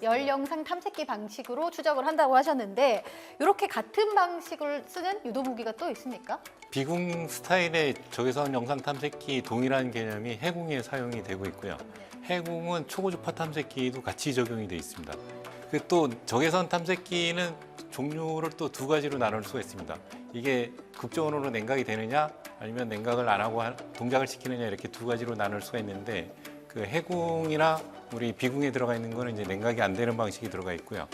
열 영상 탐색기 방식으로 추적을 한다고 하셨는데 이렇게 같은 방식을 쓰는 유도 무기가 또 있습니까? 비궁 스타일의 적외선 영상 탐색기 동일한 개념이 해궁에 사용이 되고 있고요. 해궁은 초고주파 탐색기도 같이 적용이 되어 있습니다. 그또 적외선 탐색기는 종류를 또 두 가지로 나눌 수가 있습니다. 이게 극저온으로 냉각이 되느냐 아니면 냉각을 안 하고 한- 동작을 시키느냐 이렇게 두 가지로 나눌 수가 있는데 그 해궁이나 우리 비궁에 들어가 있는 거는 이제 냉각이 안 되는 방식이 들어가 있고요.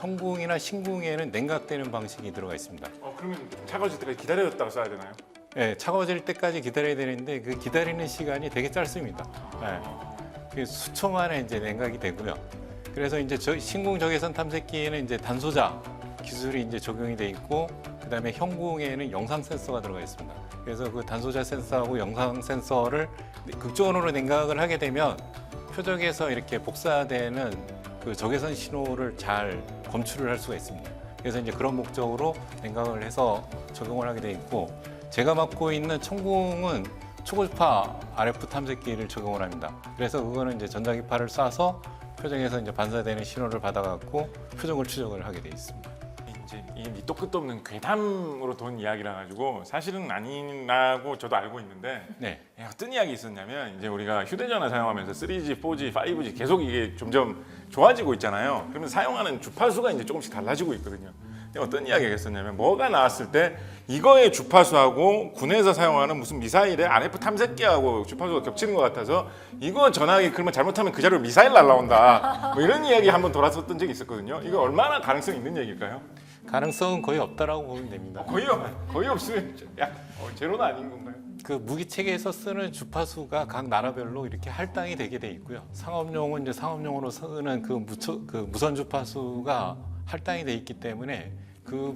형궁이나 신궁에는 냉각되는 방식이 들어가 있습니다. 어, 그러면 차가워질 때까지 기다렸다가 써야 되나요? 예, 차가워질 때까지 기다려야 되는데 그 기다리는 시간이 되게 짧습니다. 예. 그 수초 만에 이제 냉각이 되고요. 그래서 이제 저 신궁 적외선 탐색기에는 이제 단소자 기술이 이제 적용이 돼 있고 그다음에 형궁에는 영상 센서가 들어가 있습니다. 그래서 그 단소자 센서하고 영상 센서를 극저온으로 냉각을 하게 되면 표적에서 이렇게 복사되는 그 적외선 신호를 잘 검출을 할 수가 있습니다. 그래서 이제 그런 목적으로 냉각을 해서 적용을 하게 돼 있고 제가 맡고 있는 천궁은 초고주파 RF 탐색기를 적용을 합니다. 그래서 그거는 이제 전자기파를 쏴서 표정에서 이제 반사되는 신호를 받아갖고 표정을 추적을 하게 돼 있습니다. 이제 이게 밑도 끝도 없는 괴담으로 돈 이야기라 가지고 사실은 아니라고 저도 알고 있는데 네. 예, 어떤 이야기 있었냐면 이제 우리가 휴대전화 사용하면서 3G, 4G, 5G 계속 이게 점점 좋아지고 있잖아요. 그러면 사용하는 주파수가 이제 조금씩 달라지고 있거든요. 근데 어떤 이야기가 있었냐면 뭐가 나왔을 때 이거의 주파수하고 군에서 사용하는 무슨 미사일의 RF 탐색기하고 주파수가 겹치는 것 같아서 이거 전화기 그러면 잘못하면 그 자리로 미사일 날라온다. 뭐 이런 이야기 한번 돌았었던 적이 있었거든요. 이거 얼마나 가능성 이 있는 얘기일까요? 가능성은 거의 없다라고 보면 됩니다. 거의 없, 거의 없으면 약 어, 제로는 아닌 건가요? 그 무기 체계에서 쓰는 주파수가 각 나라별로 이렇게 할당이 되게 돼 있고요. 상업용은 이제 상업용으로 쓰는 그 무처, 그 무선 주파수가 할당이 돼 있기 때문에 그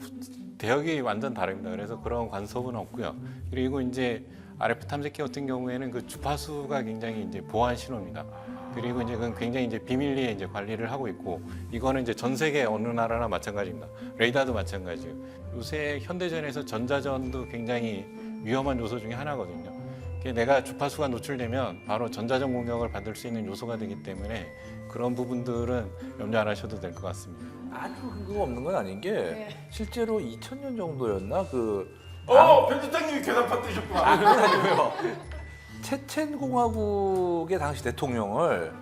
대역이 완전 다릅니다. 그래서 그런 관섭은 없고요. 그리고 이제 RF 탐색기 같은 경우에는 그 주파수가 굉장히 이제 보안 신호입니다. 그리고 이제 그건 굉장히 이제 비밀리에 이제 관리를 하고 있고 이거는 이제 전 세계 어느 나라나 마찬가지입니다. 레이더도 마찬가지예요. 요새 현대전에서 전자전도 굉장히 위험한 요소 중에 하나거든요. 그게 내가 주파수가 노출되면 바로 전자전 공격을 받을 수 있는 요소가 되기 때문에 그런 부분들은 염려 안 하셔도 될 것 같습니다. 아주 근거가 없는 건 아닌 게 네. 실제로 2000년 정도였나 그 어, 편집장님이 괴담파 뜨셨구나. 아, 그건 아니고요. 체첸 공화국의 당시 대통령을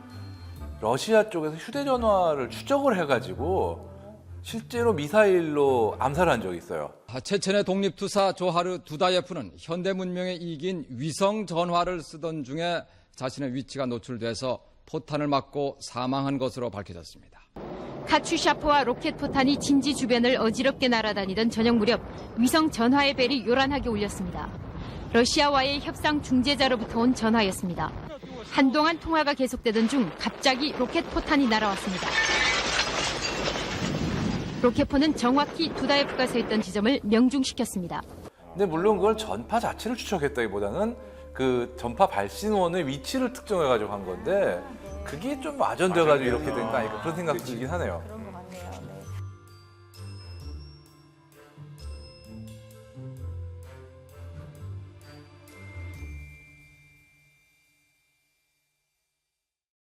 러시아 쪽에서 휴대전화를 추적을 해가지고 실제로 미사일로 암살한 적이 있어요. 체첸의 독립투사 조하르 두다예프는 현대 문명의 이긴 위성 전화를 쓰던 중에 자신의 위치가 노출돼서 포탄을 맞고 사망한 것으로 밝혀졌습니다. 카츄샤프와 로켓 포탄이 진지 주변을 어지럽게 날아다니던 저녁 무렵 위성 전화의 벨이 요란하게 울렸습니다. 러시아와의 협상 중재자로부터 온 전화였습니다. 한동안 통화가 계속되던 중 갑자기 로켓 포탄이 날아왔습니다. 로켓포는 정확히 두다예프가 서 있던 지점을 명중시켰습니다. 근데 물론 그걸 전파 자체를 추적했다기보다는 그 전파 발신원의 위치를 특정해가지고 한 건데 그게 좀 와전돼가지고 이렇게 된 거 아닐까 그런 생각도 들긴 하네요.